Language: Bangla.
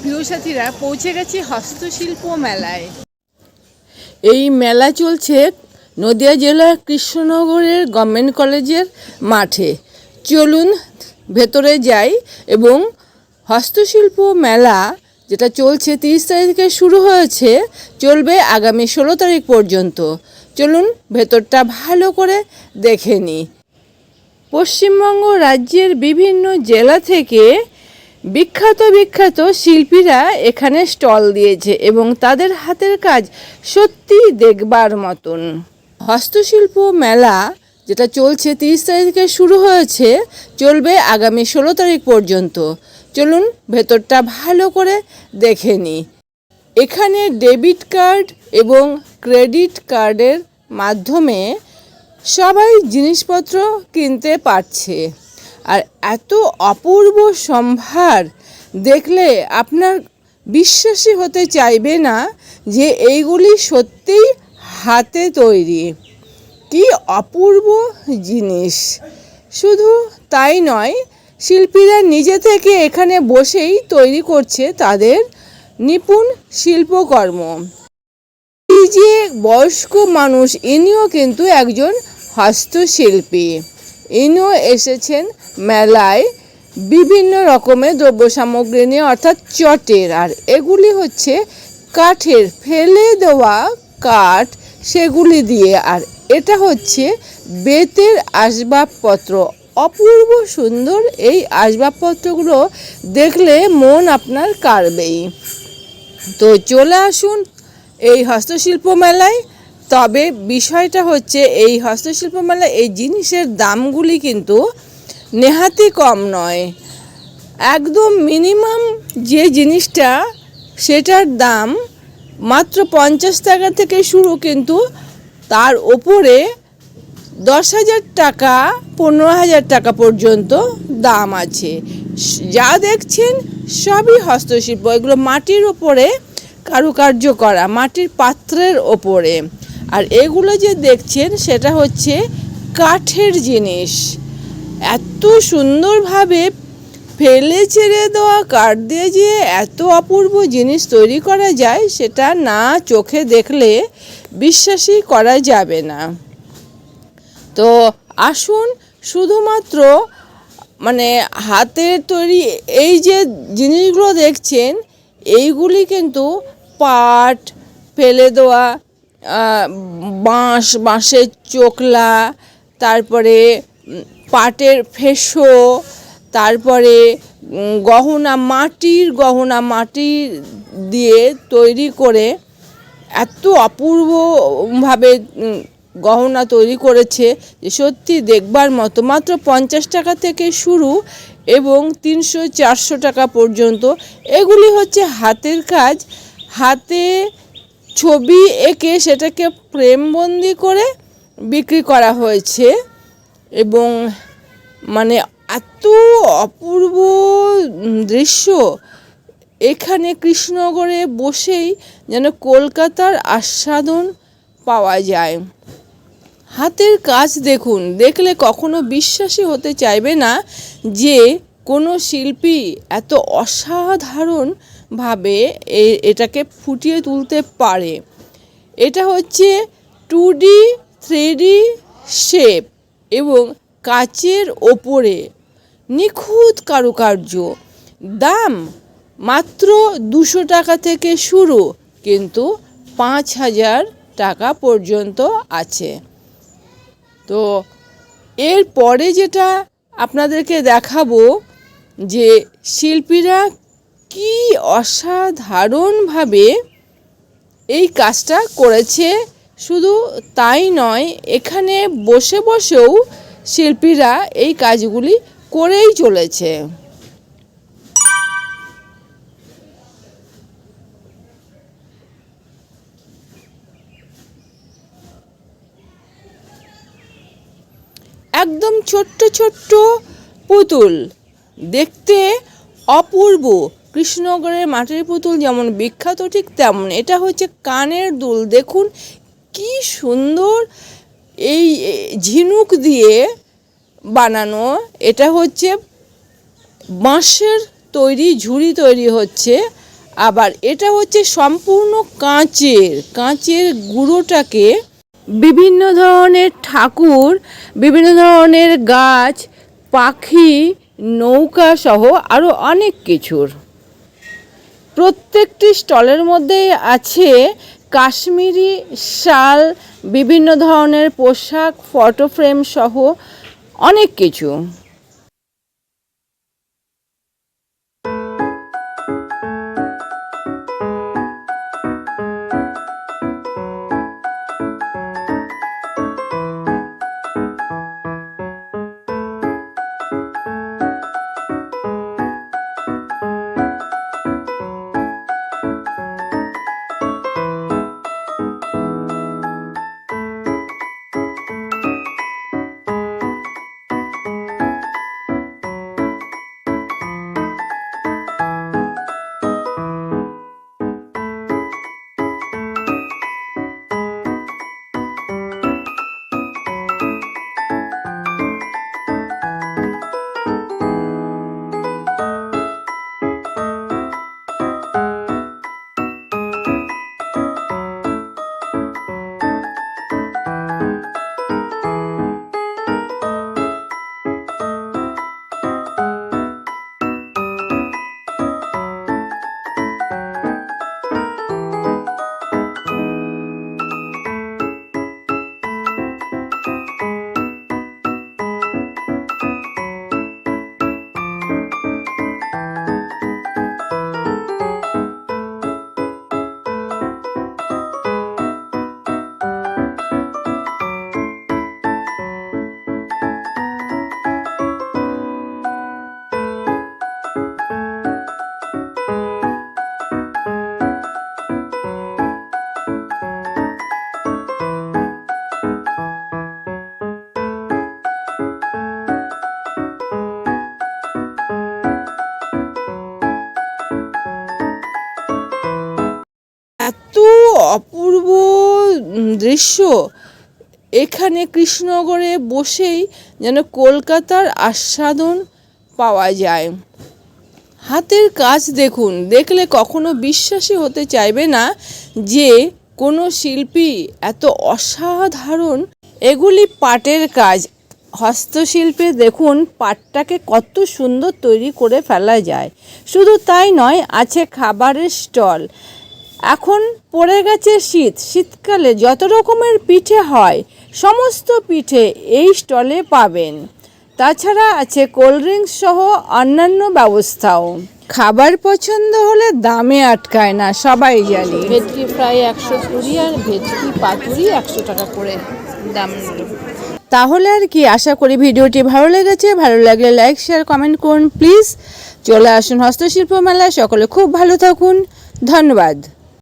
প্রিয় সাথীরা পৌঁছে গেছি হস্তশিল্প মেলায়। এই মেলা চলছে নদিয়া জেলার কৃষ্ণনগরের গভর্নমেন্ট কলেজের মাঠে। চলুন ভেতরে যাই এবং হস্তশিল্প মেলা যেটা চলছে তিরিশ তারিখে শুরু হয়েছে, চলবে আগামী ষোলো তারিখ পর্যন্ত। চলুন ভেতরটা ভালো করে দেখে নিই পশ্চিমবঙ্গ রাজ্যের বিভিন্ন জেলা থেকে বিখ্যাত বিখ্যাত শিল্পীরা এখানে স্টল দিয়েছে এবং তাদের হাতের কাজ সত্যি দেখবার মতন। হস্তশিল্প মেলা, যেটা চলছে তিরিশ তারিখ থেকে শুরু হয়েছে, চলবে আগামী ষোলো তারিখ পর্যন্ত। চলুন ভেতরটা ভালো করে দেখে নিই এখানে ডেবিট কার্ড এবং ক্রেডিট কার্ডের মাধ্যমে সবাই জিনিসপত্র কিনতে পারছে। আর এত অপূর্ব সম্ভার দেখলে আপনার বিশ্বাসী হতে চাইবে না যে এইগুলি সত্যিই হাতে তৈরি। কি অপূর্ব জিনিস। শুধু তাই নয়, শিল্পীরা নিজে থেকে এখানে বসেই তৈরি করছে তাদের নিপুণ শিল্পকর্ম। এই যে বয়স্ক মানুষ, ইনিও কিন্তু একজন হস্তশিল্পী। ইনিও এসেছেন মেলায় বিভিন্ন রকমের দ্রব্য সামগ্রী নিয়ে, অর্থাৎ চটের, আর এগুলি হচ্ছে কাঠের ফেলে দেওয়া কাঠ সেগুলি দিয়ে, আর এটা হচ্ছে বেতের আসবাবপত্র। অপূর্ব সুন্দর এই আসবাবপত্রগুলো দেখলে মন আপনার কাড়বেই। তো চলে আসুন এই হস্তশিল্প মেলায়। তবে বিষয়টা হচ্ছে, এই হস্তশিল্প মেলায় এই জিনিসের দামগুলি কিন্তু নেহাতি কম নয়। একদম মিনিমাম যে জিনিসটা, সেটার দাম মাত্র পঞ্চাশ টাকা থেকে শুরু কিন্তু তার ওপরে দশ হাজার টাকা, পনেরো হাজার টাকা পর্যন্ত দাম আছে। যা দেখছেন সবই হস্তশিল্প, এগুলো মাটির ওপরে কারুকার্য করা, মাটির পাত্রের ওপরে। আর এগুলো যে দেখছেন, সেটা হচ্ছে কাঠের জিনিস। এত সুন্দরভাবে ফেলে ছেড়ে দেওয়া কাঠ দিয়ে যে এত অপূর্ব জিনিস তৈরি করা যায়, সেটা না চোখে দেখলে বিশ্বাসই করা যাবে না। তো আসুন, শুধুমাত্র মানে হাতের তৈরি এই যে জিনিসগুলো দেখছেন, এইগুলি কিন্তু পাট, ফেলে দেওয়া বাঁশ, বাঁশের চোকলা, তারপরে পাটের ফেসো, তারপরে গহনা, মাটির গহনা, মাটি দিয়ে তৈরি করে এত অপূর্বভাবে গহনা তৈরি করেছে যে সত্যি দেখবার মতো। মাত্র পঞ্চাশ টাকা থেকে শুরু এবং তিনশো চারশো টাকা পর্যন্ত। এগুলি হচ্ছে হাতের কাজ। হাতে ছবি এঁকে সেটাকে ফ্রেমবন্দি করে বিক্রি করা হয়েছে। এবং মানে এত অপূর্ব দৃশ্য। এখানে কৃষ্ণনগরে বসেই যেন কলকাতার আস্বাদন পাওয়া যায়। হাতের কাজ দেখুন, দেখলে কখনো বিশ্বাসই হতে চাইবে না যে কোনো শিল্পী এত অসাধারণভাবে এটাকে ফুটিয়ে তুলতে পারে। এটা হচ্ছে two D, three D shape. এবং কাচের ওপরে নিখুঁত কারুকার্য। দাম মাত্র দুশো টাকা থেকে শুরু, কিন্তু পাঁচ হাজার টাকা পর্যন্ত আছে। তো এর পরে যেটা আপনাদেরকে দেখাবো যে শিল্পীরা কি অসাধারণভাবে এই কাজটা করেছে শুধু তাই নয়, এখানে বসে বসেও শিল্পীরা এই কাজগুলি করেই চলেছে। একদম ছোট্ট ছোট্ট পুতুল। দেখতে অপূর্ব। কৃষ্ণনগরের মাটির পুতুল যেমন বিখ্যাত ঠিক তেমন। এটা হচ্ছে কানের দুল। দেখুন কি সুন্দর এই ঝিনুক দিয়ে বানানো। এটা হচ্ছে বাঁশের তৈরি, ঝুড়ি তৈরি হচ্ছে। আবার এটা হচ্ছে সম্পূর্ণ কাঁচের কাঁচের গুঁড়োটাকে বিভিন্ন ধরনের ঠাকুর, বিভিন্ন ধরনের গাছ, পাখি, নৌকা সহ আরও অনেক কিছুর। প্রত্যেকটি স্টলের মধ্যেই আছে কাশ্মীরি শাল বিভিন্ন ধরনের পোশাক ফটো ফ্রেম সহ অনেক কিছু। অপূর্ব দৃশ্য। এখানে কৃষ্ণনগরে বসেই যেন কলকাতার আস্বাদন পাওয়া যায়। হাতের কাজ দেখুন, দেখলে কখনো বিশ্বাসই হতে চাইবে না যে কোনো শিল্পী এত অসাধারণ। এগুলি পাটের কাজ। হস্তশিল্পে দেখুন, পাটটাকে কত সুন্দর তৈরি করে ফেলা যায়। শুধু তাই নয়, আছে খাবারের স্টল। এখন পড়ে গেছে শীত। শীতকালে যত রকমের পিঠে হয় সমস্ত পিঠে এই স্টলে পাবেন। তাছাড়া আছে কোল্ড ড্রিঙ্কস সহ অন্যান্য ব্যবস্থাও। খাবার পছন্দ হলে দামে আটকায় না সবাই জানি। ভেটকি ফ্রাই একশো কুড়ি আর ভেটকি পাতুরি একশো টাকা করে দাম তাহলে আর কি আশা করি ভিডিওটি ভালো লেগেছে। ভালো লাগলে লাইক শেয়ার কমেন্ট করুন প্লিজ। চলে আসুন হস্তশিল্প মেলায়। সকলে খুব ভালো থাকুন। ধন্যবাদ।